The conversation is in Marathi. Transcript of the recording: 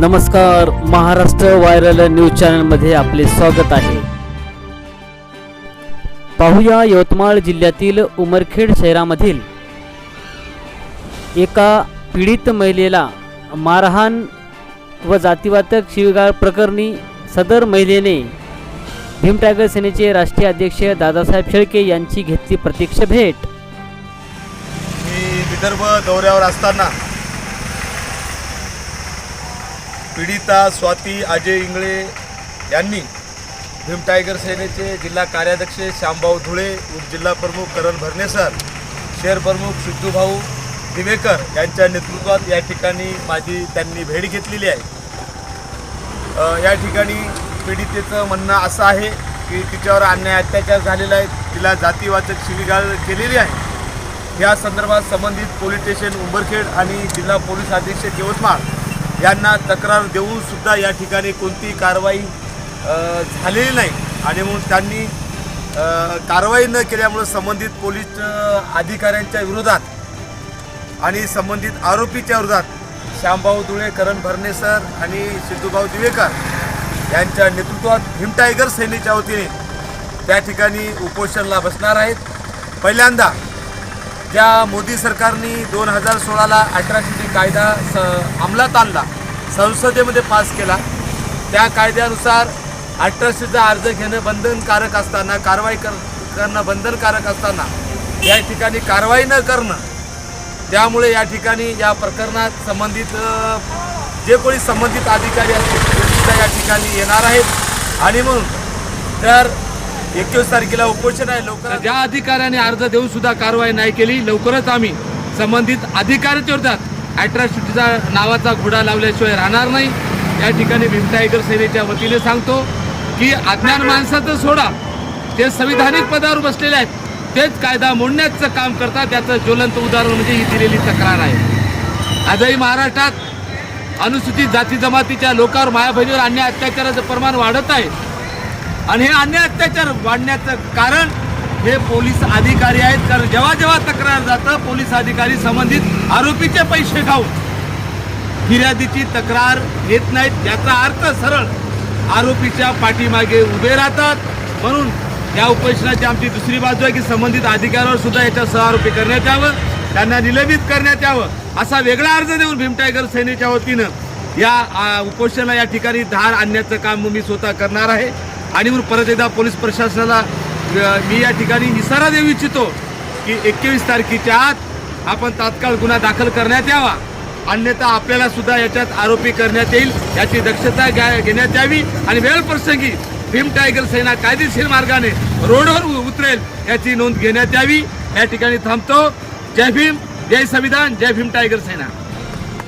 नमस्कार महाराष्ट्र व्हायरल न्यूज चॅनलमध्ये आपले स्वागत आहे. पाहूया यवतमाळ जिल्ह्यातील उमरखेड शहरामधील एका पीडित महिलेला मारहाण व जातीवातक शिवीगाळ प्रकरणी सदर महिलेने भीम टायगर सेनेचे राष्ट्रीय अध्यक्ष दादासाहेब शेळके यांची घेतली प्रत्यक्ष भेट. मी विदर्भ दौऱ्यावर असताना पीडिता स्वाती अजय इंगळे यांनी भीम टायगर सेनेचे जिल्हा कार्याध्यक्ष श्यामभाऊ धुळे जिल्हा प्रमुख करण भरणे सर शहर प्रमुख सिद्धूभाऊ दिवेकर यांच्या नेतृत्वात या ठिकाणी माझी त्यांनी भेट घेतलेली आहे. या ठिकाणी पीडितेचं म्हणणं असं आहे की तिच्यावर अन्याय अत्याचार झालेला आहे तिला जातीवाचक शिवीगाळ केलेली आहे. या संदर्भात संबंधित पोलीस स्टेशन उंबरखेड आणि जिल्हा पोलीस अधीक्षक यवतमाळ यांना तक्रार देऊन सुद्धा या ठिकाणी कोणतीही कारवाई झालेली नाही. आणि म्हणून त्यांनी कारवाई न केल्यामुळं संबंधित पोलीस अधिकाऱ्यांच्या विरोधात आणि संबंधित आरोपीच्या विरोधात श्यामभाऊ धुळे करण भरणे सर आणि सिद्धूभाऊ दिवेकर यांच्या नेतृत्वात हिम टायगर सेनेच्या वतीने त्या ठिकाणी उपोषणला बसणार आहेत. पहिल्यांदा ज्या मोदी सरकारने दोन हजार सोळाला अठराशेची कायदा स अंमलात आणला संसदेमध्ये पास केला त्या कायद्यानुसार अठराशेचा अर्ज घेणं बंधनकारक असताना कारवाई कर करणं बंधनकारक असताना या ठिकाणी कारवाई न करणं त्यामुळे या ठिकाणी या प्रकरणात संबंधित जे कोणी संबंधित अधिकारी असतील ते सुद्धा या ठिकाणी येणार आहेत. आणि म्हणून तर एकवीस तारखेला उपोषण आहे लवकर ज्या अधिकाऱ्याने अर्ज देऊन सुद्धा कारवाई नाही केली लवकरच आम्ही संबंधित अधिकाऱ्याच्या विरोधात अॅट्रॉसिटीचा नावाचा घोडा लावल्याशिवाय राहणार नाही. या ठिकाणी भीम टायगर सेनेच्या वतीने सांगतो की अज्ञान माणसाचं सोडा. ते संविधानिक पदावर बसलेले आहेत तेच कायदा मोडण्याचं काम करतात. त्याचं ज्वलंत उदाहरण म्हणजे ही दिलेली तक्रार आहे. आजही महाराष्ट्रात अनुसूचित जाती जमातीच्या लोकांवर माया बहिणीवर अन्याय अत्याचाराचं प्रमाण वाढत आहे. आणि हे अन्याय अत्याचार वाढण्याचं कारण हे पोलीस अधिकारी आहेत. कारण जेव्हा जेव्हा तक्रार जातं पोलीस अधिकारी संबंधित आरोपीचे पैसे खाऊन फिर्यादीची तक्रार घेत नाहीत. याचा अर्थ सरळ आरोपीच्या पाठीमागे उभे राहतात. म्हणून या उपोषणाची आमची दुसरी बाजू आहे की संबंधित अधिकाऱ्यावर सुद्धा याच्या सहआरोपी करण्यात यावं. त्यांना निलंबित करण्यात यावं. असा वेगळा अर्ज देऊन भीमटायगर सेनेच्या वतीनं या उपोषणाला या ठिकाणी धार आणण्याचं काम मी स्वतः करणार आहे. आणि म्हणून परत एकदा पोलीस प्रशासनाला मी या ठिकाणी इशारा देऊ इच्छितो की एकवीस तारखेच्या आत आपण तात्काळ गुन्हा दाखल करण्यात यावा. अन्यथा आपल्याला सुद्धा याच्यात आरोपी करण्यात येईल याची दक्षता घ्या घेण्यात यावी आणि वेळप्रसंगी भीम टायगर सेना कायदेशीर मार्गाने रोडवर उतरेल याची नोंद घेण्यात यावी. या ठिकाणी थांबतो. जय भीम जय संविधान जय भीम टायगर सेना.